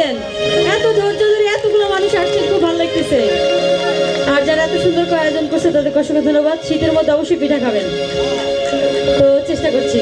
দেন। এত ধৈর্য ধরে এতগুলো মানুষ আসছে, খুব ভালো লাগতেছে। আর যারা এত সুন্দর করে আয়োজন করছে, তাদেরকে অসংখ্য ধন্যবাদ। শীতের মধ্যে অবশ্যই পিঠা খাবেন। তো চেষ্টা করছি।